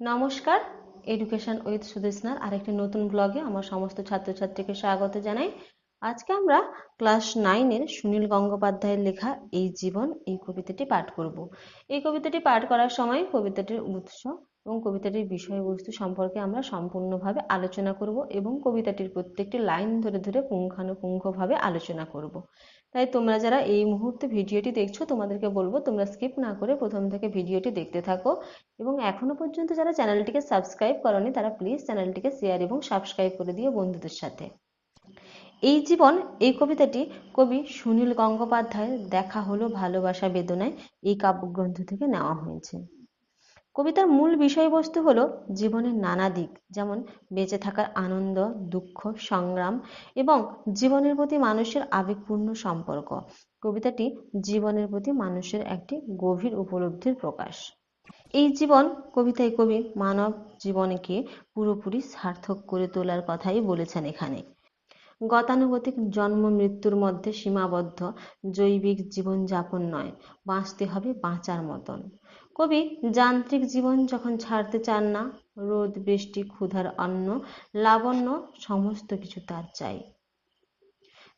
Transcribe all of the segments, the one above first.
নমস্কার education with সুদেশনার আরেকটি নতুন ব্লগে আমার সমস্ত ছাত্রছাত্রীকে স্বাগত জানাই। আজকে আমরা ক্লাস নাইনের সুনীল গঙ্গোপাধ্যায়ের লেখা এই জীবন, এই কবিতাটি পাঠ করব। এই কবিতাটি পাঠ করার সময় কবিতাটির উৎস এবং কবিতাটির বিষয়বস্তু সম্পর্কে আমরা সম্পূর্ণভাবে আলোচনা করব এবং কবিতাটির প্রত্যেকটি লাইন ধরে ধরে পুঙ্খানুপুঙ্খভাবে আলোচনা করব। তাই তোমরা যারা এই মুহূর্তে ভিডিওটি দেখছ, তোমাদেরকে বলব তোমরা স্কিপ না করে প্রথম থেকে ভিডিওটি দেখতে থাকো। এবং এখনও পর্যন্ত যারা চ্যানেলটিকে সাবস্ক্রাইব করনি, তারা প্লিজ চ্যানেলটিকে শেয়ার এবং সাবস্ক্রাইব করে দিও বন্ধুদের সাথে। এই জীবন, এই কবিতাটি কবি সুনীল গঙ্গোপাধ্যায়ের দেখা হলো ভালোবাসা বেদনায় এই কাব্যগ্রন্থ থেকে নেওয়া হয়েছে। কবিতার মূল বিষয়বস্তু হলো জীবনের নানা দিক, যেমন বেঁচে থাকার আনন্দ, দুঃখ, সংগ্রাম এবং জীবনের প্রতি মানুষের আবেগপূর্ণ সম্পর্ক। কবিতাটি জীবনের প্রতি মানুষের একটি গভীর উপলব্ধির প্রকাশ। এই জীবন কবিতায় কবি মানব জীবনকে পুরোপুরি সার্থক করে তোলার কথাই বলেছেন এখানে। গতানুগতিক জন্ম মৃত্যুর মধ্যে সীমাবদ্ধ, জৈবিক জীবনযাপন নয়, বাঁচতে হবে বাঁচার মতন। কবি যান্ত্রিক জীবন যখন ছাড়তে চান না, রোদ, বৃষ্টি, ক্ষুধার অন্ন, লাবণ্য, সমস্ত কিছু তার চাই।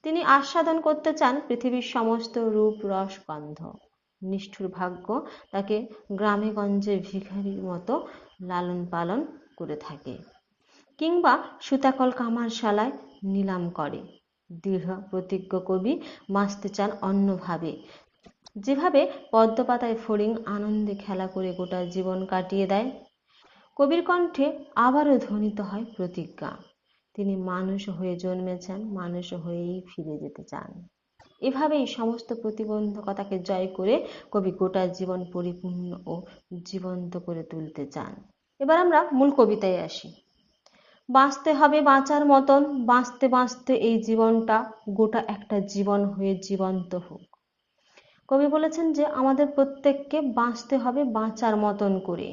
তিনি আস্বাদন করতে চান পৃথিবীর সমস্ত রূপ, রস, গন্ধ। নিষ্ঠুর ভাগ্য তাকে গ্রামে গঞ্জে ভিখারির মতো লালন পালন করে থাকে কিংবা সুতাকল কামারশালায় নিলাম করে। দৃঢ় প্রতিজ্ঞ কবি বাঁচতে চান অন্যভাবে। যেভাবে পদ্মপাতায় ফড়িং আনন্দে খেলা করে গোটা জীবন কাটিয়ে দেয়, কবির কণ্ঠে আবারও ধ্বনিত হয় প্রতিজ্ঞা। তিনি মানুষ হয়ে জন্মেছেন, মানুষ হয়েই ফিরে যেতে চান। এভাবেই সমস্ত প্রতিবন্ধকতাকে জয় করে কবি গোটা জীবন পরিপূর্ণ ও জীবন্ত করে তুলতে চান। এবার আমরা মূল কবিতায় আসি। বাঁচতে হবে বাঁচার মতন, বাঁচতে বাঁচতে এই জীবনটা গোটা একটা জীবন হয়ে জীবন্ত হোক। কবি বলেছেন যে, আমাদের প্রত্যেককে বাঁচতে হবে বাঁচার মতন করে,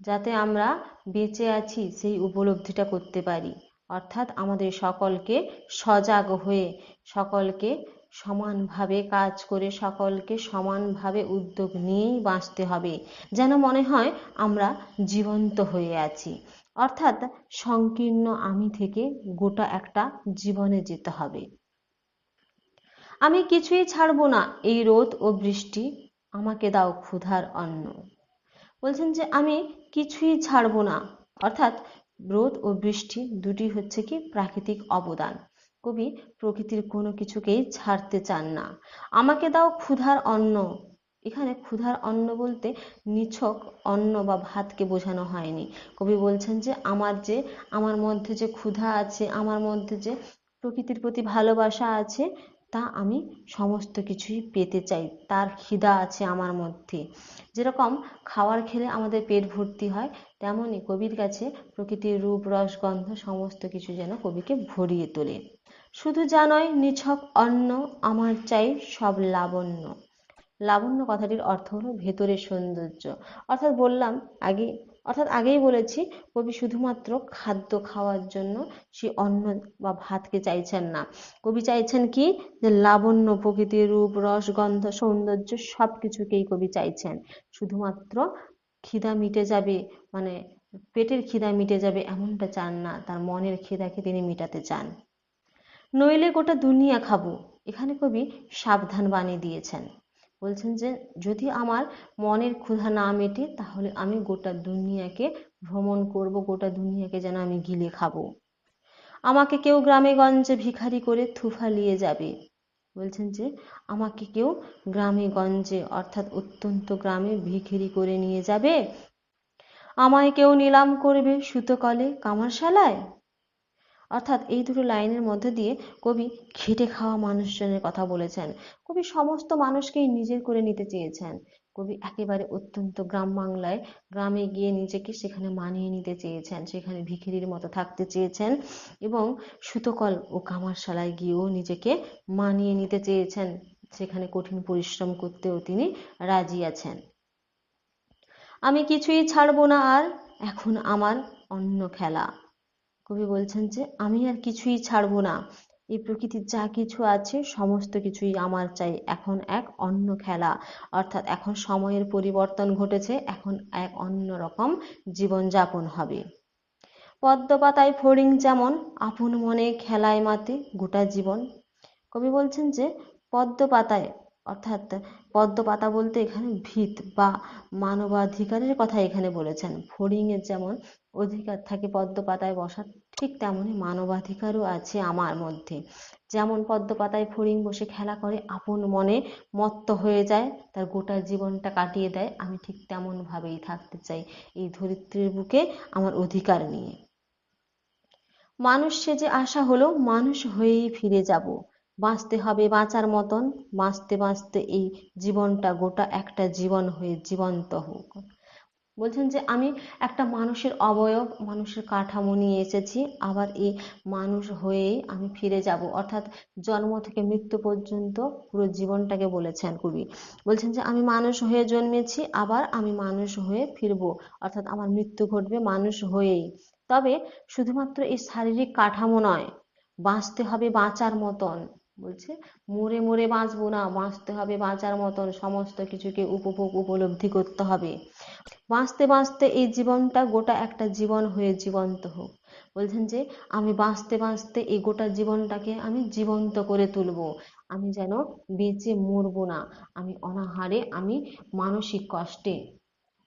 যাতে আমরা বেঁচে আছি সেই উপলব্ধিটা করতে পারি। অর্থাৎ আমাদের সকলকে সজাগ হয়ে, সকলকে সমানভাবে কাজ করে, সকলকে সমানভাবে উদ্যোগ নিয়েই বাঁচতে হবে, যেন মনে হয় আমরা জীবন্ত হয়ে আছি। অর্থাৎ সংকীর্ণ আমি থেকে গোটা একটা জীবনে যেতে হবে। আমি কিছুই ছাড়বো না, এই রোদ ও বৃষ্টি, আমাকে দাও ক্ষুধার অন্ন। বলছেন যে, আমি কিছুই ছাড়বো না। অর্থাৎ রোদ ও বৃষ্টি দুটি হচ্ছে কি প্রাকৃতিক অবদান। কবি প্রকৃতির কোনো কিছুকেই ছাড়তে চান না। আমাকে দাও ক্ষুধার অন্ন। এখানে ক্ষুধার অন্ন বলতে নিছক অন্ন বা ভাতকে বোঝানো হয়নি। কবি বলছেন যে, আমার যে, আমার মধ্যে যে ক্ষুধা আছে, আমার মধ্যে যে প্রকৃতির প্রতি ভালোবাসা আছে তা আমি সমস্ত কিছুই পেতে চাই। তার খিদা আছে আমার মধ্যে। যেরকম খাবার খেলে আমাদের পেট ভর্তি হয় তেমনই কবির কাছে প্রকৃতির রূপ, রস, গন্ধ সমস্ত কিছু যেন কবিকে ভরিয়ে তোলে। শুধু জানয় নিছক অন্ন আমার চাই সব লাবণ্য। লাবণ্য কথাটির অর্থ হলো ভেতরের সৌন্দর্য। অর্থাৎ বললাম, আগে অর্থাৎ আগেই বলেছি, কবি শুধুমাত্র খাদ্য খাওয়ার জন্য সে অন্ন বা ভাতকে চাইছেন না। কবি চাইছেন কি? যে লাবণ্য প্রকৃতির রূপ, রস, গন্ধ, সৌন্দর্য সব কিছুকেই কবি চাইছেন। শুধুমাত্র খিদা মিটে যাবে মানে পেটের খিদা মিটে যাবে এমনটা চান না, তার মনের খিদাকে তিনি মিটাতে চান। নইলে গোটা দুনিয়া খাব, এখানে কবি সাবধান বাণী দিয়েছেন। বলছেন যে, যদি আমার মনের ক্ষুধা না মেটে, তাহলে আমি গোটা দুনিয়াকে ভ্রমণ করব, গোটা দুনিয়াকে যেন আমি গিলে খাব। আমাকে কেউ গ্রামে গঞ্জে ভিখারি করে থুফালিয়ে যাবে। বলছেন যে, আমাকে কেউ গ্রামে গঞ্জে, অর্থাৎ অত্যন্ত গ্রামে ভিখিরি করে নিয়ে যাবে? আমায় কেউ নিলাম করবে সুতোকলে কামারশালায়? অর্থাৎ এই দুটো লাইনের মধ্যে দিয়ে কবি খেটে খাওয়া মানুষজনের কথা বলেছেন। কবি সমস্ত মানুষকেই নিজের করে নিতে চেয়েছেন। কবি একেবারে অত্যন্ত গ্রাম বাংলায় গ্রামে গিয়ে নিজেকে সেখানে মানিয়ে নিতে চেয়েছেন, সেখানে ভিখিরির মতো থাকতে চেয়েছেন এবং সুতোকল ও কামারশালায় গিয়েও নিজেকে মানিয়ে নিতে চেয়েছেন। সেখানে কঠিন পরিশ্রম করতেও তিনি রাজি আছেন। আমি কিছুই ছাড়বো না আর, এখন আমার অন্য খেলা। কবি বলছেন যে, আমি আর কিছুই ছাড়বো না। এই প্রকৃতির যা কিছু আছে, সমস্ত কিছুই আমার চাই। এখন এক অন্য খেলা। অর্থাৎ এখন সময়ের পরিবর্তন ঘটেছে। এখন এক অন্য রকম জীবনযাপন হবে। পদ্মপাতায় ফড়িং যেমন, আপন মনে খেলায় মাতে গোটা জীবন। কবি বলছেন যে, পদ্মপাতায়, অর্থাৎ পদ্মপাতা বলতে এখানে ভিত বা মানবাধিকারের কথা এখানে বলেছেন। ফড়িংয়ের যেমন অধিকার থাকে পদ্মপাতায় বসার, ঠিক তেমনই মানবাধিকারও আছে আমার মধ্যে। যেমন পদ্মপাতায় ফড়িং বসে খেলা করে, আপন মনে মত্ত হয়ে যায়, তার গোটা জীবনটা কাটিয়ে দেয়, আমি ঠিক তেমনভাবেই থাকতে চাই এই ধরিত্রীর বুকে আমার অধিকার নিয়ে। মানুষ সেজে আসা হলো, মানুষ হয়েই ফিরে যাব। বাঁচতে হবে বাঁচার মতন, বাঁচতে বাঁচতে এই জীবনটা গোটা একটা জীবন হয়ে জীবন্ত হোক। বলছেন যে আমি একটা মানুষের অবয়ব, মানুষের কাঠামো নিয়ে এসেছি, আবার এই মানুষ হয়েই আমি ফিরে যাব। অর্থাৎ জন্ম থেকে মৃত্যু পর্যন্ত পুরো জীবনটাকে বলেছেন কবি। বলছেন যে আমি মানুষ হয়ে জন্মেছি, আবার আমি মানুষ হয়ে ফিরবো। অর্থাৎ আমার মৃত্যু ঘটবে মানুষ হয়েই। তবে শুধুমাত্র এই শারীরিক কাঠামো নয়, বাঁচতে হবে বাঁচার মতন। বলছে, মরে মরে বাঁচবো না, বাঁচতে হবে বাঁচার মতন, সমস্ত কিছুকে উপভোগ উপলব্ধি করতে হবে। বাঁচতে বাঁচতে এই জীবনটা গোটা একটা জীবন হয়ে জীবন্ত হোক। বলছেন যে, আমি বাঁচতে বাঁচতে এই গোটা জীবনটাকে আমি জীবন্ত করে তুলবো। আমি যেন বেঁচে মরবো না। আমি অনাহারে, আমি মানসিক কষ্টে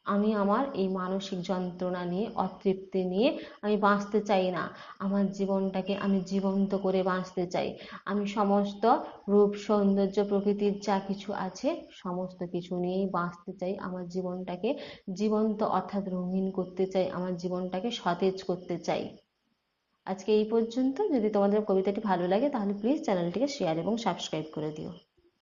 আমি আমার এই মানসিক যন্ত্রণা নিয়ে, অতৃপ্তি নিয়ে আমি বাঁচতে চাই না। আমার জীবনটাকে আমি জীবন্ত করে বাঁচতে চাই। আমি সমস্ত রূপ, সৌন্দর্য, প্রকৃতির যা কিছু আছে, সমস্ত কিছু নিয়েই বাঁচতে চাই। আমার জীবনটাকে জীবন্ত অর্থাৎ রঙিন করতে চাই। আমার জীবনটাকে সতেজ করতে চাই। আজকে এই পর্যন্ত। যদি তোমাদের কবিতাটি ভালো লাগে, তাহলে প্লিজ চ্যানেলটিকে শেয়ার এবং সাবস্ক্রাইব করে দিও।